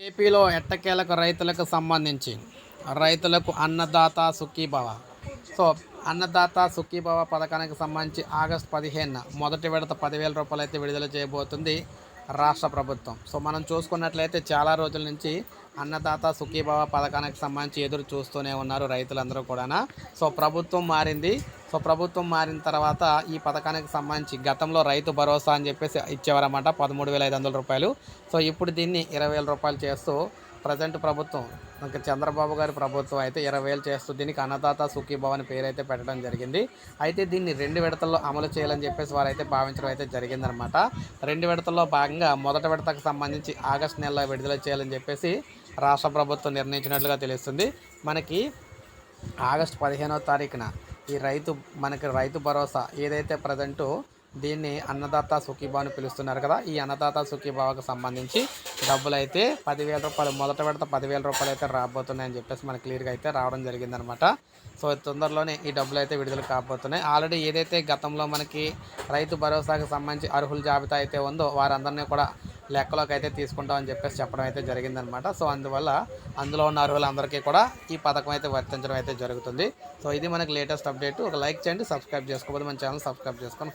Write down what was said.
ఏపీలో ఎట్టకేలకు రైతులకు సంబంధించి రైతులకు అన్నదాత సుఖీభవ. సో అన్నదాత సుఖీభవ పథకానికి సంబంధించి ఆగస్టు పదిహేనున మొదటి విడత పదివేల రూపాయలు అయితే విడుదల చేయబోతుంది రాష్ట్ర ప్రభుత్వం. సో మనం చూసుకున్నట్లయితే చాలా రోజుల నుంచి అన్నదాత సుఖీభవ పథకానికి సంబంధించి ఎదురు చూస్తూనే ఉన్నారు రైతులందరూ కూడా సో ప్రభుత్వం మారింది. సో ప్రభుత్వం మారిన తర్వాత ఈ పథకానికి సంబంధించి గతంలో రైతు భరోసా అని చెప్పేసి ఇచ్చేవారన్నమాట పదమూడు వేల ఐదు వందల రూపాయలు. సో ఇప్పుడు దీన్ని ఇరవై వేల రూపాయలు చేస్తూ ప్రజెంట్ ప్రభుత్వం ఇంకా చంద్రబాబు గారి ప్రభుత్వం అయితే ఇరవై వేలు చేస్తూ దీనికి అన్నదాత సుఖీభవ అని పేరు అయితే పెట్టడం జరిగింది. అయితే దీన్ని రెండు విడతల్లో అమలు చేయాలని చెప్పేసి వారు అయితే భావించడం అయితే జరిగిందనమాట రెండు విడతల్లో భాగంగా మొదటి విడతకు సంబంధించి ఆగస్టు నెలలో విడుదల చేయాలని చెప్పేసి రాష్ట్ర ప్రభుత్వం నిర్ణయించినట్లుగా తెలుస్తుంది. మనకి ఆగస్టు పదిహేనవ తారీఖున ఈ రైతు మనకి రైతు భరోసా ఏదైతే ప్రజెంట్ దీన్ని అన్నదాత సుఖీభావ అని పిలుస్తున్నారు కదా ఈ అన్నదాత సుఖీభావకు సంబంధించి డబ్బులు అయితే పదివేల రూపాయలు మొదట విడత పదివేల రూపాయలు అయితే రాబోతున్నాయని చెప్పేసి మనకి క్లియర్గా అయితే రావడం జరిగిందనమాట సో తొందరలోనే ఈ డబ్బులు అయితే విడుదల కాబోతున్నాయి. ఆల్రెడీ ఏదైతే గతంలో మనకి రైతు భరోసాకు సంబంధించి అర్హుల జాబితా అయితే ఉందో వారందరినీ కూడా లెక్కలోకి అయితే తీసుకుంటామని చెప్పేసి చెప్పడం అయితే జరిగిందనమాట. సో అందువల్ల అందులో ఉన్న అర్హులందరికీ కూడా ఈ పథకం అయితే వర్తించడం అయితే జరుగుతుంది. సో ఇది మనకి లేటెస్ట్ అప్డేట్. ఒక లైక్ చేయండి సబ్స్క్రైబ్ చేసుకోకపోతే మన ఛానల్ సబ్స్క్రైబ్ చేసుకొని